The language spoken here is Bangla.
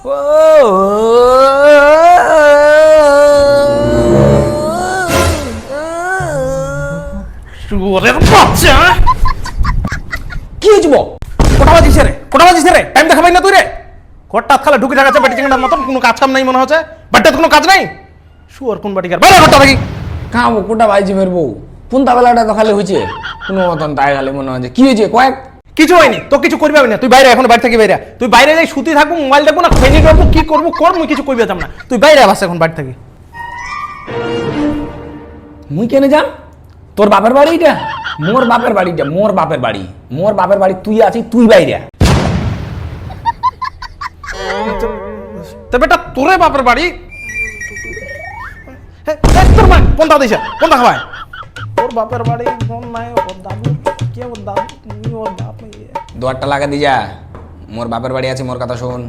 শুয়োরের বাচ্চা। কি হয়েছে বল কোটা বাজিস রে কোটা বাজিস রে টাইম দেখাবাই না তুই রে। ঘরটা খালে ঢুকে থাকাছে বেটি চিংড়ার মতন কোনো কাজ কাম নাই মনে হচ্ছে। কোনো কাজ নাই। শুয়োর কোন বাটিকার বাইরে ঘরটা থাকি খাব কোটা বাইজি মের বউ। পুন্তা বেলাটা তো খালি হয়েছে? কোনো মতন তাই খালি মনে হচ্ছে। কি হয়েছে? কয়েক কিছু হয়নি তো কিছু করবি আমি না। তুই বাইরে এখন বাড়ি থেকে বাইরে তুই বাইরে যাই শুতে থাকব মোবাইল দেখব না ফেনি করব কি করব কর মুই কিছু করবি না। তুই বাইরে আবাস এখন বাড়ি থেকে। মুই কেনে যাম? তোর বাপের বাড়ি এটা মোর বাপের বাড়িটা মোর বাপের বাড়ি। মোর বাপের বাড়ি তুই আছিস তুই বাইরে তো বেটা তোরে বাপের বাড়ি? হে, হে, তোর মা কোনটা দিছে কোনটা খাওয়ায়। তোর বাপের বাড়ি ফোন নাই ওর দাদু কে ওর দাদু তুমি ওর বাপ। দোয়ারটা লাগা দি যা। মোর বাপের বাড়ি আছে মোর কথা শোন।